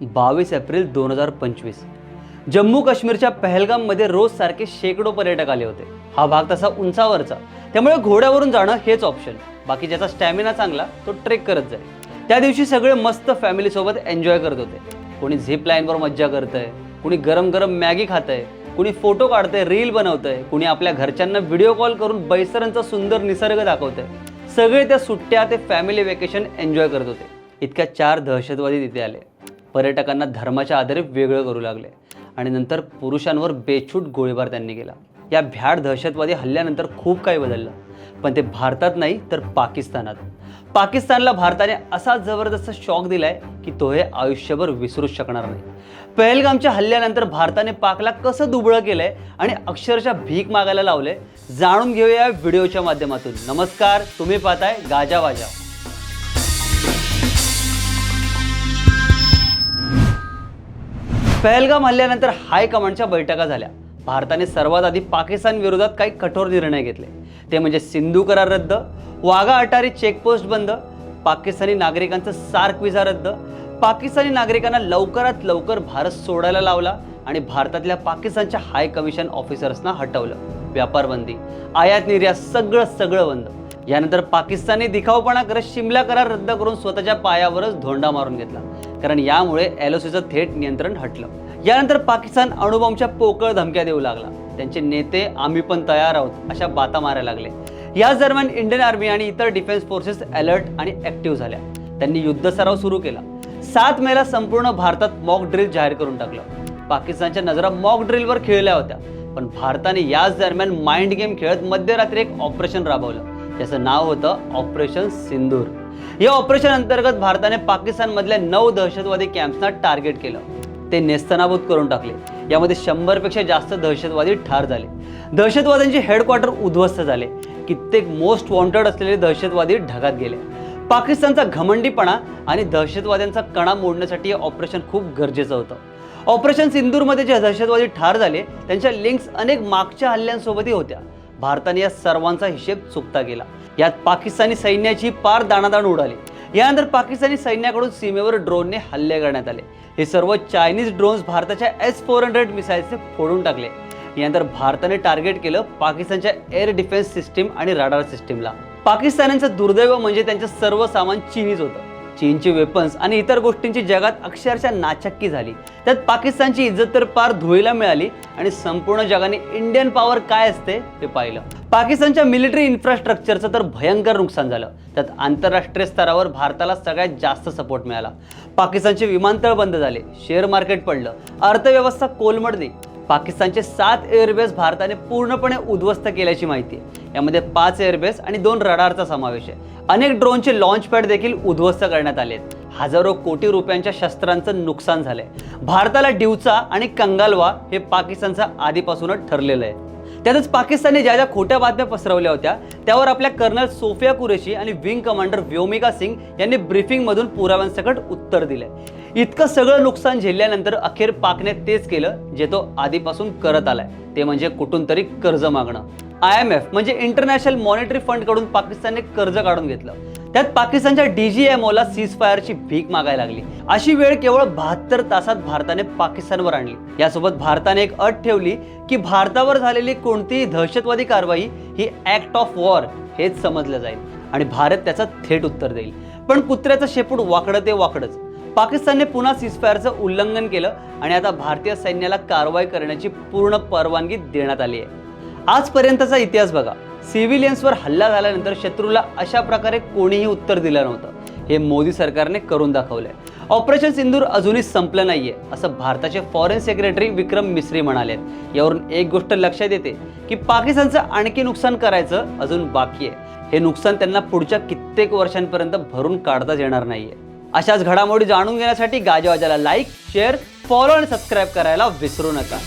बावीस एप्रिल दोन हजार पंचवीस. जम्मू काश्मीरच्या पहलगाममध्ये रोज सारखे शेकडो पर्यटक आले होते. हा भाग तसा उंचावरचा. त्यामुळे घोड्यावरून जाणं हेच ऑप्शन बाकी ज्याचा स्टॅमिना चांगला तो ट्रेक करत जाईल. त्या दिवशी सगळे मस्त फॅमिलीसोबत एन्जॉय करत होते. कोणी झिप लाईनवर मज्जा करतंय कुणी गरम गरम मॅगी खातंय कुणी फोटो काढतंय रील बनवतंय कुणी आपल्या घरच्यांना व्हिडिओ कॉल करून बैसरांचा सुंदर निसर्ग दाखवतंय. सगळे त्या सुट्ट्या ते फॅमिली वेकेशन एन्जॉय करत होते. इतक्या चार दहशतवादी तिथे आले. पर्यटकांना धर्माच्या आधारे वेगळं करू लागले. आणि नंतर पुरुषांवर बेछूट गोळीबार त्यांनी केला. या भ्याड दहशतवादी हल्ल्यानंतर खूप काही बदललं. पण ते भारतात नाही तर पाकिस्तानात. पाकिस्तानला भारताने असा जबरदस्त शॉक दिलाय की तो हे आयुष्यभर विसरूच शकणार नाही. पहलगामच्या हल्ल्यानंतर भारताने पाकला कसं दुबळं केलंय आणि अक्षरशः भीक मागायला लावलंय जाणून घेऊया व्हिडिओच्या माध्यमातून. नमस्कार तुम्ही पाहताय गाजा वाजा. पहलगाम हल्ल्यानंतर हायकमांडच्या बैठका झाल्या. भारताने सर्वात आधी पाकिस्तान विरोधात काही कठोर निर्णय घेतले. ते म्हणजे सिंधू करार रद्द वाघा अटारी चेकपोस्ट बंद पाकिस्तानी नागरिकांचं सार्क विजा रद्द पाकिस्तानी नागरिकांना लवकरात लवकर भारत सोडायला लावला आणि भारतातल्या पाकिस्तानच्या हाय कमिशन ऑफिसर्सना हटवलं. व्यापार बंदी आयात निर्यात सगळं सगळं बंद. यानंतर पाकिस्तानने दिखावपणा करत शिमला करार रद्द करून स्वतःच्या पायावरच धोंडा मारून घेतला. कारण यामुळे एलओसीचं थेट नियंत्रण हटलं. यानंतर पाकिस्तान अणुबॉम्बच्या पोकळ धमक्या देऊ लागला. त्यांचे नेते आम्ही पण तयार आहोत अशा बाता मारायला लागले. याच दरम्यान इंडियन आर्मी आणि इतर डिफेन्स फोर्सेस अलर्ट आणि ऍक्टिव्ह झाल्या. त्यांनी युद्ध सराव सुरू केला. सात मेला संपूर्ण भारतात मॉक ड्रिल जाहीर करून टाकलं. पाकिस्तानच्या नजरा मॉक ड्रिलवर खेळल्या होत्या. पण भारताने याच दरम्यान माइंड गेम खेळत मध्यरात्री एक ऑपरेशन राबवलं. याचं नाव होतं ऑपरेशन सिंदूर. या ऑपरेशन अंतर्गत भारताने पाकिस्तानमधल्या नऊ दहशतवादी कॅम्प्सना टार्गेट केलं. ते नेस्तनाबूत करून टाकले. यामध्ये शंभरपेक्षा जास्त दहशतवादी ठार झाले. दहशतवाद्यांचे हेडक्वार्टर उद्ध्वस्त झाले. कित्येक मोस्ट वॉन्टेड असलेले दहशतवादी ढगात गेले. पाकिस्तानचा घमंडीपणा आणि दहशतवाद्यांचा कणा मोडण्यासाठी हे ऑपरेशन खूप गरजेचं होतं. ऑपरेशन सिंदूरमध्ये जे दहशतवादी ठार झाले त्यांच्या लिंक्स अनेक मागच्या हल्ल्यांसोबतही होत्या. भारताने या सर्वांचा हिशेब चुकता केला. यात पाकिस्तानी सैन्याची पार दाणादाण उडाली. यानंतर पाकिस्तानी सैन्याकडून सीमेवर ड्रोनने हल्ले करण्यात आले. हे सर्व चायनीज ड्रोन्स भारताच्या एस फोर हंड्रेड मिसाईल्सने फोडून टाकले. यानंतर भारताने टार्गेट केलं पाकिस्तानच्या एअर डिफेन्स सिस्टीम आणि राडार सिस्टीमला. पाकिस्तानांचं दुर्दैव म्हणजे त्यांचं सर्व सामान चीनीच होतं. चीनची वेपन्स आणि इतर गोष्टींची जगात अक्षरशः नाचक्की झाली. त्यात पाकिस्तानची इज्जत तर पार धुळीला मिळाली आणि संपूर्ण जगाने इंडियन पॉवर काय असते ते पाहिलं. पाकिस्तानच्या मिलिटरी इन्फ्रास्ट्रक्चरचं तर भयंकर नुकसान झालं. त्यात आंतरराष्ट्रीय स्तरावर भारताला सगळ्यात जास्त सपोर्ट मिळाला. पाकिस्तानचे विमानतळ बंद झाले शेअर मार्केट पडलं अर्थव्यवस्था कोलमडली पाकिस्तानचे सात एअरबेस भारताने पूर्णपणे उद्ध्वस्त केल्याची माहिती आहे. यामध्ये पाच एअरबेस आणि दोन रडारचा समावेश आहे. अनेक ड्रोनचे लॉन्च पॅड देखील उद्ध्वस्त करण्यात आले आहेत. हजारो कोटी रुपयांच्या शस्त्रांचं नुकसान झालंय. भारताला डिवचा आणि कंगालवा हे पाकिस्तानचं आधीपासूनच ठरलेलं आहे. त्यातच पाकिस्तानने ज्या ज्या खोट्या बातम्या पसरवल्या होत्या त्यावर आपल्या कर्नल सोफिया कुरेशी आणि विंग कमांडर व्योमिका सिंग यांनी ब्रीफिंगमधून पुराव्यांसकट उत्तर दिलंय इतकं सगळं नुकसान झेलल्यानंतर अखेर पाकने तेच केलं जे तो आधीपासून करत आलाय. ते म्हणजे कुठून तरी कर्ज मागणं. आय एम एफ म्हणजे इंटरनॅशनल मॉनिटरी फंडकडून पाकिस्तानने कर्ज काढून घेतलं. त्यात पाकिस्तानच्या डीजीएमओला सीज फायरची भीक मागायला लागली. अशी वेळ केवळ बहात्तर तासात भारताने पाकिस्तानवर आणली. यासोबत भारताने एक अट ठेवली की भारतावर झालेली कोणतीही दहशतवादी कारवाई ही ऍक्ट ऑफ वॉर हेच समजलं जाईल आणि भारत त्याचं थेट उत्तर देईल. पण कुत्र्याचं शेपूट वाकडं ते वाकडंच. पाकिस्तानने पुन्हा सीजफायरचं उल्लंघन केलं आणि आता भारतीय सैन्याला कारवाई करण्याची पूर्ण परवानगी देण्यात आली आहे. आजपर्यंतचा इतिहास बघा. सिव्हिलियन्सवर हल्ला झाल्यानंतर शत्रूला अशा प्रकारे कोणीही उत्तर दिलं नव्हतं. हे मोदी सरकारने करून दाखवलंय. ऑपरेशन सिंदूर अजूनही संपलं नाहीये असं भारताचे फॉरेन सेक्रेटरी विक्रम मिश्री म्हणाले यावरून एक गोष्ट लक्षात येते की पाकिस्तानचं आणखी नुकसान करायचं अजून बाकी आहे. हे नुकसान त्यांना पुढच्या कित्येक वर्षांपर्यंत भरून काढताच येणार नाहीये. अशाच घडामोडी जाणून घेण्यासाठी गाजेवाजाला लाईक शेअर फॉलो आणि सबस्क्राईब करायला विसरू नका.